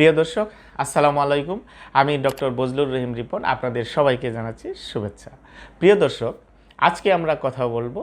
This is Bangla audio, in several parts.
প্রিয় দর্শক, আসসালামু আলাইকুম। আমি ডক্টর বজলুর রহিম রিপন আপনাদের সবাইকে জানাচ্ছি শুভেচ্ছা। প্রিয় দর্শক, আজকে আমরা কথা বলব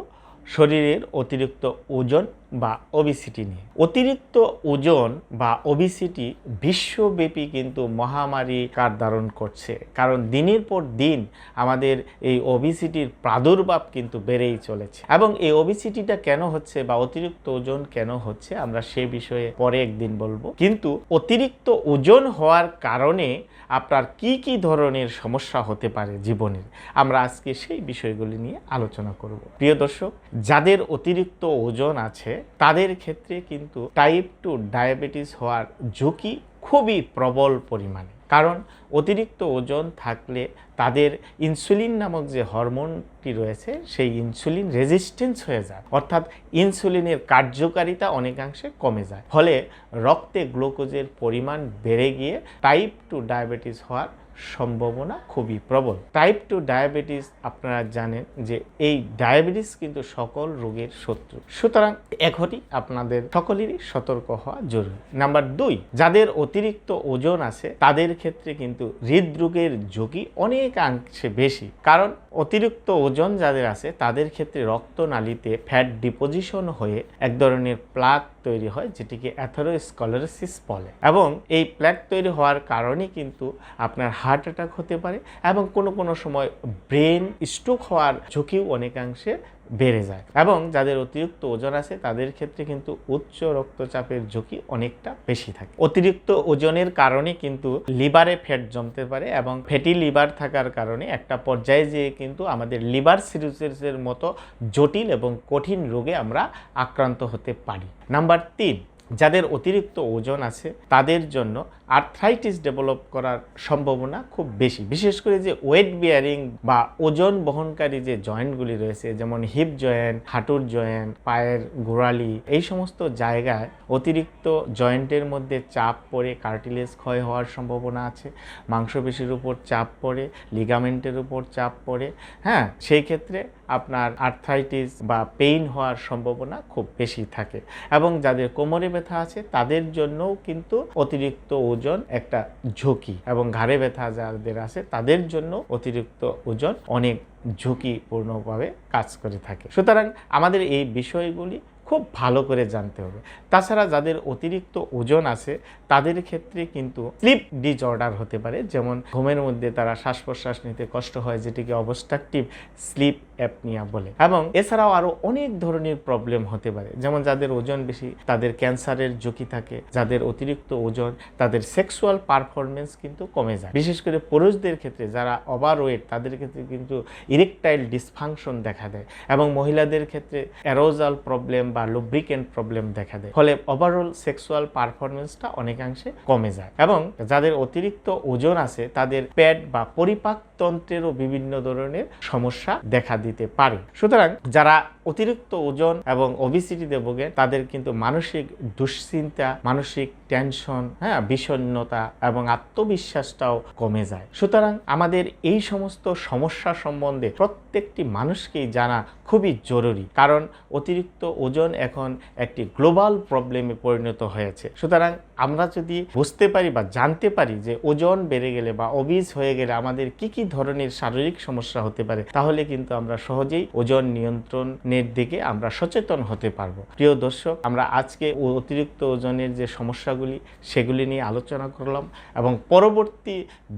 শরীরের অতিরিক্ত ওজন বা ওবিসিটি নিয়ে। অতিরিক্ত ওজন বা ওবিসিটি বিশ্বব্যাপী কিন্তু মহামারী কার ধারণ করছে। কারণ দিনের পর দিন আমাদের এই ওবিসিটির প্রাদুর্ভাব কিন্তু বেড়েই চলেছে। এবং এই ওবিসিটিটা কেন হচ্ছে বা অতিরিক্ত ওজন কেন হচ্ছে আমরা সে বিষয়ে পরে একদিন বলব। কিন্তু অতিরিক্ত ওজন হওয়ার কারণে আপনার কি কি ধরনের সমস্যা হতে পারে জীবনের? আমরা আজকে সেই বিষয়গুলি নিয়ে আলোচনা করব। প্রিয় দর্শক, যাদের অতিরিক্ত ওজন আছে তাদের ক্ষেত্রে কিন্তু টাইপ টু ডায়াবেটিস হওয়ার ঝুঁকি খুবই প্রবল পরিমাণে। কারণ অতিরিক্ত ওজন থাকলে তাদের ইনসুলিন নামক যে হরমোনটি রয়েছে, সেই ইনসুলিন রেজিস্ট্যান্স হয়ে যায়। অর্থাৎ ইনসুলিনের কার্যকারিতা অনেকাংশে কমে যায়। ফলে রক্তে গ্লুকোজের পরিমাণ বেড়ে গিয়ে টাইপ টু ডায়াবেটিস হওয়ার সম্ভাবনা খুবই প্রবল। টাইপ টু ডায়াবেটিস আপনারা জানেন যে এই ডায়াবেটিস কিন্তু সকল রোগের শত্রু। সুতরাং এখনই আপনাদের সকলেরই সতর্ক হওয়া জরুরি। নাম্বার দুই, যাদের অতিরিক্ত ওজন আছে, তাদের ক্ষেত্রে কিন্তু হৃদরোগের ঝুঁকি অনেকাংশে বেশি। কারণ অতিরিক্ত ওজন যাদের আছে, তাদের ক্ষেত্রে রক্তনালীতে ফ্যাট ডিপোজিশন হয়ে এক ধরনের প্লাক তৈরি হয়, যেটিকে অ্যাথেরোস্কলারোসিস বলে। এবং এই প্ল্যাক তৈরি হওয়ার কারণে কিন্তু আপনার হার্ট অ্যাটাক হতে পারে এবং কোনো কোনো সময় ব্রেন স্ট্রোক হওয়ার ঝুঁকিও অনেকাংশে বেড়ে যায়। এবং যাদের অতিরিক্ত ওজন আছে, তাদের ক্ষেত্রে কিন্তু উচ্চ রক্তচাপের ঝুঁকি অনেকটা বেশি থাকে। অতিরিক্ত ওজনের কারণে কিন্তু লিভারে ফ্যাট জমতে পারে এবং ফ্যাটি লিভার থাকার কারণে একটা পর্যায়ে যেয়ে কিন্তু আমাদের লিভার সিরোসিসের মতো জটিল এবং কঠিন রোগে আমরা আক্রান্ত হতে পারি। নাম্বার नंबर तीन যাদের অতিরিক্ত ওজন আছে, তাদের জন্য আর্থ্রাইটিস ডেভেলপ করার সম্ভাবনা খুব বেশি। বিশেষ করে যে ওয়েট বিয়ারিং বা ওজন বহনকারী যে জয়েন্টগুলি রয়েছে, যেমন হিপ জয়েন্ট হাঁটুর জয়েন্ট পায়ের গোড়ালি, এই সমস্ত জায়গায় অতিরিক্ত জয়েন্টের মধ্যে চাপ পড়ে কার্টিলেজ ক্ষয় হওয়ার সম্ভাবনা আছে, মাংসপেশির উপর চাপ পড়ে লিগামেন্টের উপর চাপ পড়ে হ্যাঁ সেই ক্ষেত্রে আপনার আর্থ্রাইটিস বা পেইন হওয়ার সম্ভাবনা খুব বেশি থাকে। এবং যাদের কোমরে ব্যথা আছে, তাদের জন্যও কিন্তু অতিরিক্ত ওজন একটা ঝুঁকি এবং ঘাড়ে ব্যথা যাদের আছে, তাদের জন্য অতিরিক্ত ওজন অনেক ঝুঁকিপূর্ণভাবে কাজ করে থাকে। সুতরাং আমাদের এই বিষয়গুলি খুব ভালো করে জানতে হবে। তাছাড়া যাদের অতিরিক্ত ওজন আছে, তাদের ক্ষেত্রে কিন্তু স্লিপ ডিসঅর্ডার হতে পারে। যেমন ঘুমের মধ্যে তারা শ্বাস প্রশ্বাস নিতে কষ্ট হয়, যেটিকে অবস্ট্রাকটিভ স্লিপ অ্যাপনিয়া বলে। এবং এছাড়াও আরও অনেক ধরনের প্রবলেম হতে পারে। যেমন যাদের ওজন বেশি, তাদের ক্যান্সারের ঝুঁকি থাকে। যাদের অতিরিক্ত ওজন, তাদের সেক্সুয়াল পারফরমেন্স কিন্তু কমে যায়। বিশেষ করে পুরুষদের ক্ষেত্রে যারা ওভার ওয়েট তাদের ক্ষেত্রে কিন্তু ইরেকটাইল ডিসফাংশন দেখা দেয়। এবং মহিলাদের ক্ষেত্রে অ্যারোজাল প্রবলেম বা লুব্রিকেন্ট প্রবলেম দেখা দেয়। ফলে ওভারঅল সেক্সুয়াল পারফরমেন্সটা অনেকাংশে কমে যায় এবং যাদের অতিরিক্ত ওজন আছে, তাদের প্যাড বা পরিপাক তন্ত্রেরও বিভিন্ন ধরনের সমস্যা দেখা দিতে পারে। সুতরাং যারা অতিরিক্ত ওজন এবং ওবিসিটিতে ভোগে, তাদের কিন্তু মানসিক দুশ্চিন্তা, মানসিক টেনশন হ্যাঁ বিষণ্ণতা এবং আত্মবিশ্বাসটাও কমে যায়। সুতরাং আমাদের এই সমস্ত সমস্যা সম্বন্ধে প্রত্যেকটি মানুষকেই জানা খুবই জরুরি। কারণ অতিরিক্ত ওজন এখন একটি গ্লোবাল প্রবলেমে পরিণত হয়েছে। সুতরাং আমরা যদি বুঝতে পারি বা জানতে পারি যে ওজন বেড়ে গেলে বা অবিজ হয়ে গেলে আমাদের কি কি ধরনের শারীরিক সমস্যা হতে পারে, তাহলে কিন্তু আমরা সহজেই ওজন নিয়ন্ত্রণের দিকে আমরা সচেতন হতে পারব। প্রিয় দর্শক, আমরা আজকে অতিরিক্ত ওজনের যে সমস্যাগুলি, সেগুলি নিয়ে আলোচনা করলাম এবং পরবর্তী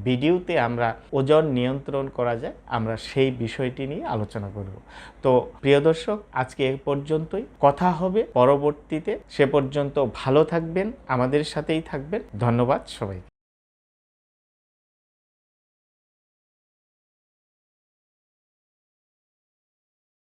ভিডিওতে আমরা ওজন নিয়ন্ত্রণ করা যায়, আমরা সেই বিষয়টি নিয়ে আলোচনা করব। তো প্রিয় দর্শক, আজকে এ পর্যন্তই। কথা হবে। পরবর্তীতে সে পর্যন্ত ভালো থাকবেন আমাদের সাথেই থাকবেন। ধন্যবাদ সবাইকে।